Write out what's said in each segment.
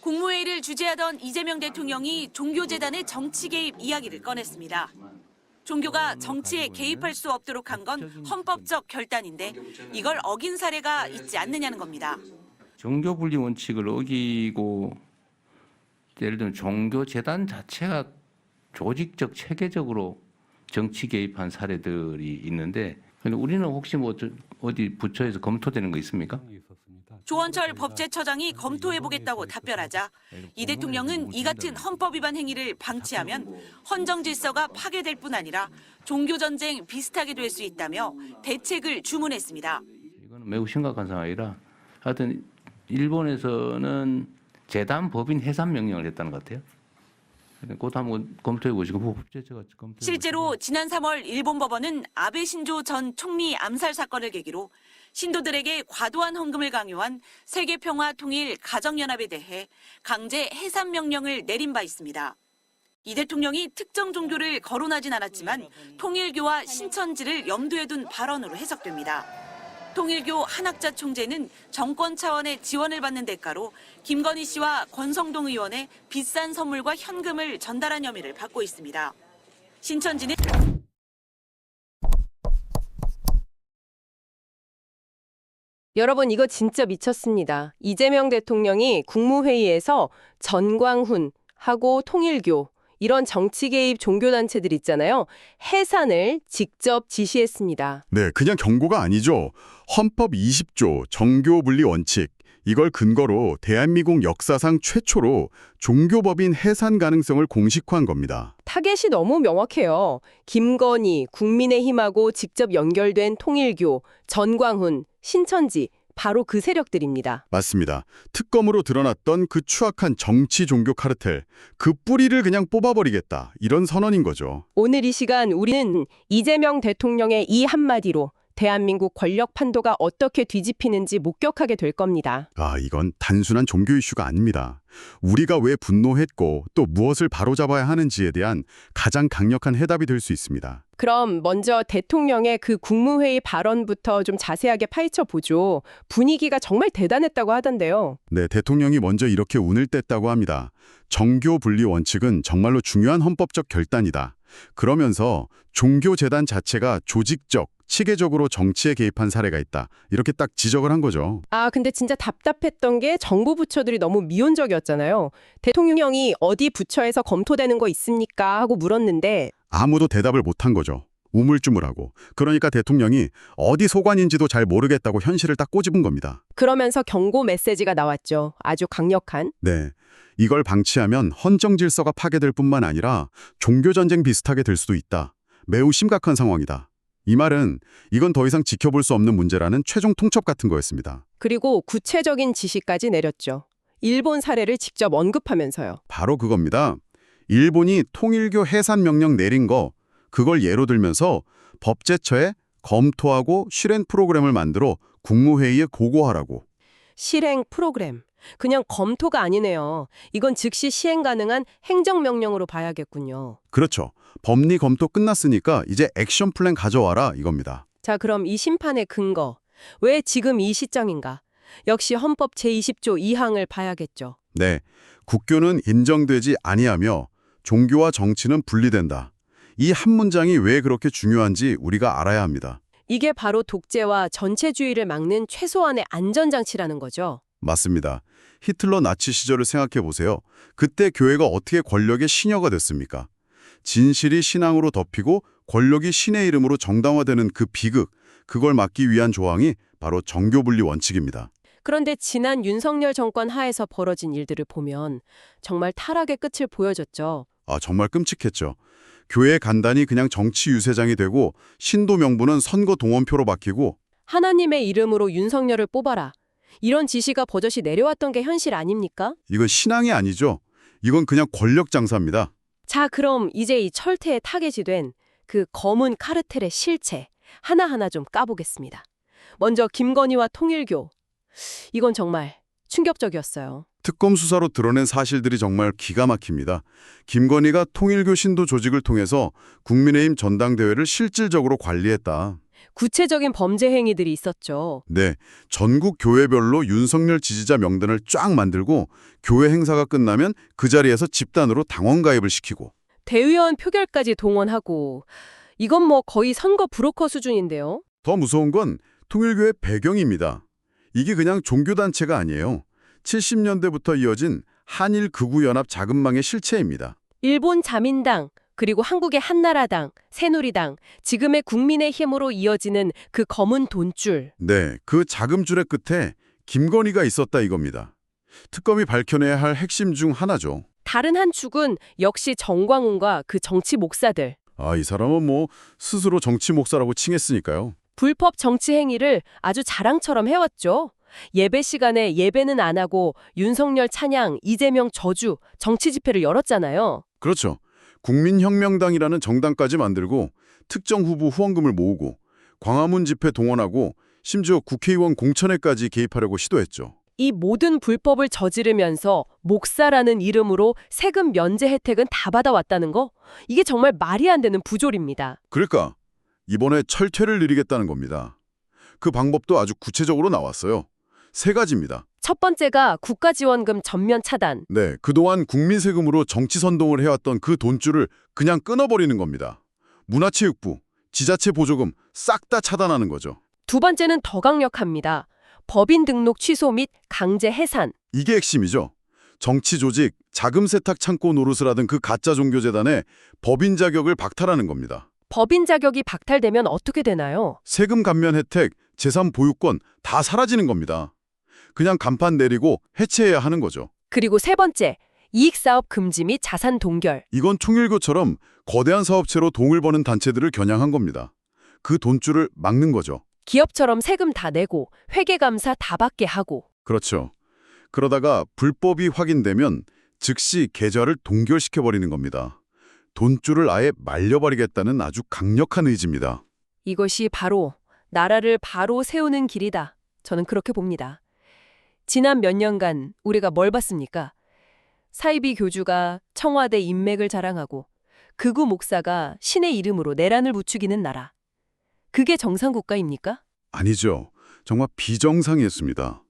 국무회의를 주재하던 이재명 대통령이 종교재단의 정치 개입 이야기를 꺼냈습니다. 종교가 정치에 개입할 수 없도록 한 건 헌법적 결단인데 이걸 어긴 사례가 있지 않느냐는 겁니다. 종교 분리 원칙을 어기고 예를 들면 종교 재단 자체가 조직적 체계적으로 정치 개입한 사례들이 있는데 우리는 혹시 뭐 저- 어디 부처에서 검토되는 거 있습니까? 조원철 법제처장이 검토해보겠다고 답변하자 이 대통령은 이 같은 헌법 위반 행위를 방치하면 헌정 질서가 파괴될 뿐 아니라 종교 전쟁 비슷하게 될 수 있다며 대책을 주문했습니다. 이거는 매우 심각한 상황이라 하여튼 일본에서는 재단 법인 해산 명령을 했다는 것 같아요. 그것도 한번 검토해 보시고 검토해 실제로 지난 3월 일본 법원은 아베 신조 전 총리 암살 사건을 계기로 신도들에게 과도한 헌금을 강요한 세계평화통일 가정연합에 대해 강제 해산 명령을 내린 바 있습니다. 이 대통령이 특정 종교를 거론하진 않았지만 통일교와 신천지를 염두에 둔 발언으로 해석됩니다. 통일교 한학자 총재는 정권 차원의 지원을 받는 대가로 김건희 씨와 권성동 의원의 비싼 선물과 현금을 전달한 혐의를 받고 있습니다. 신천지는 여러분 이거 진짜 미쳤습니다. 이재명 대통령이 국무회의에서 전광훈 하고 통일교 이런 정치 개입 종교단체들 있잖아요. 해산을 직접 지시했습니다. 네, 그냥 경고가 아니죠. 헌법 20조 정교 분리 원칙 이걸 근거로 대한민국 역사상 최초로 종교법인 해산 가능성을 공식화한 겁니다. 타겟이 너무 명확해요. 김건희, 국민의힘하고 직접 연결된 통일교, 전광훈, 신천지 바로 그 세력들입니다. 맞습니다. 특검으로 드러났던 그 추악한 정치 종교 카르텔, 그 뿌리를 그냥 뽑아버리겠다. 이런 선언인 거죠. 오늘 이 시간 우리는 이재명 대통령의 이 한마디로 대한민국 권력 판도가 어떻게 뒤집히는지 목격하게 될 겁니다. 아, 이건 단순한 종교 이슈가 아닙니다. 우리가 왜 분노했고 또 무엇을 바로잡아야 하는지에 대한 가장 강력한 해답이 될 수 있습니다. 그럼 먼저 대통령의 그 국무회의 발언부터 좀 자세하게 파헤쳐 보죠. 분위기가 정말 대단했다고 하던데요. 네, 대통령이 먼저 이렇게 운을 뗐다고 합니다. 정교 분리 원칙은 정말로 중요한 헌법적 결단이다. 그러면서 종교 재단 자체가 조직적, 체계적으로 정치에 개입한 사례가 있다. 이렇게 딱 지적을 한 거죠. 아, 근데 진짜 답답했던 게 정부 부처들이 너무 미온적이었잖아요. 대통령이 어디 부처에서 검토되는 거 있습니까? 하고 물었는데 아무도 대답을 못 한 거죠. 우물쭈물하고. 그러니까 대통령이 어디 소관인지도 잘 모르겠다고 현실을 딱 꼬집은 겁니다. 그러면서 경고 메시지가 나왔죠. 아주 강력한. 네. 이걸 방치하면 헌정 질서가 파괴될 뿐만 아니라 종교 전쟁 비슷하게 될 수도 있다. 매우 심각한 상황이다. 이 말은 이건 더 이상 지켜볼 수 없는 문제라는 최종 통첩 같은 거였습니다. 그리고 구체적인 지시까지 내렸죠. 일본 사례를 직접 언급하면서요. 바로 그겁니다. 일본이 통일교 해산 명령 내린 거 그걸 예로 들면서 법제처에 검토하고 실행 프로그램을 만들어 국무회의에 고고하라고. 실행 프로그램. 그냥 검토가 아니네요. 이건 즉시 시행 가능한 행정명령으로 봐야겠군요. 그렇죠. 법리 검토 끝났으니까 이제 액션 플랜 가져와라 이겁니다. 자, 그럼 이 심판의 근거. 왜 지금 이 시점인가? 역시 헌법 제20조 2항을 봐야겠죠. 네. 국교는 인정되지 아니하며 종교와 정치는 분리된다. 이 한 문장이 왜 그렇게 중요한지 우리가 알아야 합니다. 이게 바로 독재와 전체주의를 막는 최소한의 안전장치라는 거죠. 맞습니다. 히틀러 나치 시절을 생각해 보세요. 그때 교회가 어떻게 권력의 시녀가 됐습니까? 진실이 신앙으로 덮이고 권력이 신의 이름으로 정당화되는 그 비극, 그걸 막기 위한 조항이 바로 정교분리 원칙입니다. 그런데 지난 윤석열 정권 하에서 벌어진 일들을 보면 정말 타락의 끝을 보여줬죠. 아, 정말 끔찍했죠. 교회 간단히 그냥 정치 유세장이 되고 신도 명부는 선거 동원표로 바뀌고 하나님의 이름으로 윤석열을 뽑아라. 이런 지시가 버젓이 내려왔던 게 현실 아닙니까? 이건 신앙이 아니죠. 이건 그냥 권력 장사입니다. 자, 그럼 이제 이 철퇴의 타겟이 된 그 검은 카르텔의 실체 하나하나 좀 까보겠습니다. 먼저 김건희와 통일교. 이건 정말 충격적이었어요. 특검 수사로 드러낸 사실들이 정말 기가 막힙니다. 김건희가 통일교 신도 조직을 통해서 국민의힘 전당대회를 실질적으로 관리했다. 구체적인 범죄 행위들이 있었죠. 네, 전국 교회별로 윤석열 지지자 명단을 쫙 만들고 교회 행사가 끝나면 그 자리에서 집단으로 당원 가입을 시키고 대의원 표결까지 동원하고 이건 뭐 거의 선거 브로커 수준인데요. 더 무서운 건 통일교의 배경입니다. 이게 그냥 종교단체가 아니에요. 70년대부터 이어진 한일 극우연합 자금망의 실체입니다. 일본 자민당, 그리고 한국의 한나라당, 새누리당, 지금의 국민의힘으로 이어지는 그 검은 돈줄. 네, 그 자금줄의 끝에 김건희가 있었다 이겁니다. 특검이 밝혀내야 할 핵심 중 하나죠. 다른 한 축은 역시 정광훈과 그 정치 목사들. 아, 이 사람은 뭐 스스로 정치 목사라고 칭했으니까요. 불법 정치 행위를 아주 자랑처럼 해왔죠. 예배 시간에 예배는 안 하고 윤석열 찬양, 이재명 저주, 정치 집회를 열었잖아요. 그렇죠. 국민혁명당이라는 정당까지 만들고 특정 후보 후원금을 모으고 광화문 집회 동원하고 심지어 국회의원 공천에까지 개입하려고 시도했죠. 이 모든 불법을 저지르면서 목사라는 이름으로 세금 면제 혜택은 다 받아왔다는 거? 이게 정말 말이 안 되는 부조리입니다. 그러니까 이번에 철퇴를 누리겠다는 겁니다. 그 방법도 아주 구체적으로 나왔어요. 세 가지입니다. 첫 번째가 국가지원금 전면 차단. 네, 그동안 국민 세금으로 정치 선동을 해왔던 그 돈줄을 그냥 끊어버리는 겁니다. 문화체육부, 지자체 보조금 싹 다 차단하는 거죠. 두 번째는 더 강력합니다. 법인 등록 취소 및 강제 해산. 이게 핵심이죠. 정치 조직, 자금 세탁 창고 노릇을 하던 그 가짜 종교재단의 법인 자격을 박탈하는 겁니다. 법인 자격이 박탈되면 어떻게 되나요? 세금 감면 혜택, 재산 보유권 다 사라지는 겁니다. 그냥 간판 내리고 해체해야 하는 거죠. 그리고 세 번째, 이익사업 금지 및 자산 동결. 이건 총일교처럼 거대한 사업체로 돈을 버는 단체들을 겨냥한 겁니다. 그 돈줄을 막는 거죠. 기업처럼 세금 다 내고 회계감사 다 받게 하고. 그렇죠. 그러다가 불법이 확인되면 즉시 계좌를 동결시켜버리는 겁니다. 돈줄을 아예 말려버리겠다는 아주 강력한 의지입니다. 이것이 바로 나라를 바로 세우는 길이다. 저는 그렇게 봅니다. 지난 몇 년간 우리가 뭘 봤습니까? 사이비 교주가 청와대 인맥을 자랑하고 극우 목사가 신의 이름으로 내란을 부추기는 나라. 그게 정상국가입니까? 아니죠. 정말 비정상이었습니다.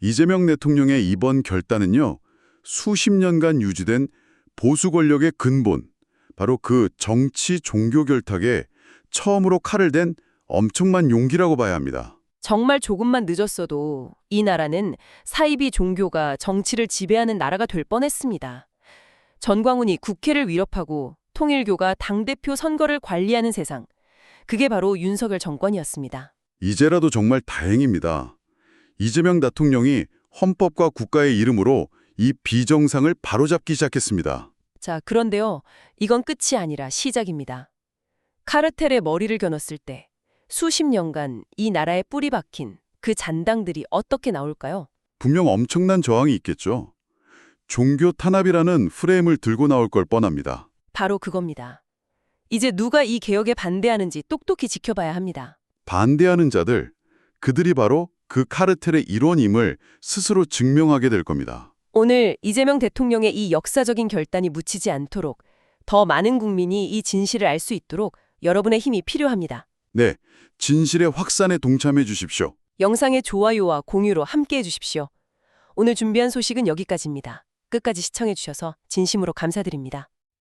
이재명 대통령의 이번 결단은요. 수십 년간 유지된 보수 권력의 근본, 바로 그 정치 종교 결탁에 처음으로 칼을 댄 엄청난 용기라고 봐야 합니다. 정말 조금만 늦었어도 이 나라는 사이비 종교가 정치를 지배하는 나라가 될 뻔했습니다. 전광훈이 국회를 위협하고 통일교가 당대표 선거를 관리하는 세상. 그게 바로 윤석열 정권이었습니다. 이제라도 정말 다행입니다. 이재명 대통령이 헌법과 국가의 이름으로 이 비정상을 바로잡기 시작했습니다. 자, 그런데요. 이건 끝이 아니라 시작입니다. 카르텔의 머리를 겨눴을 때 수십 년간 이 나라에 뿌리 박힌 그 잔당들이 어떻게 나올까요? 분명 엄청난 저항이 있겠죠. 종교 탄압이라는 프레임을 들고 나올 걸 뻔합니다. 바로 그겁니다. 이제 누가 이 개혁에 반대하는지 똑똑히 지켜봐야 합니다. 반대하는 자들, 그들이 바로 그 카르텔의 일원임을 스스로 증명하게 될 겁니다. 오늘 이재명 대통령의 이 역사적인 결단이 묻히지 않도록 더 많은 국민이 이 진실을 알 수 있도록 여러분의 힘이 필요합니다. 네, 진실의 확산에 동참해 주십시오. 영상의 좋아요와 공유로 함께해 주십시오. 오늘 준비한 소식은 여기까지입니다. 끝까지 시청해 주셔서 진심으로 감사드립니다.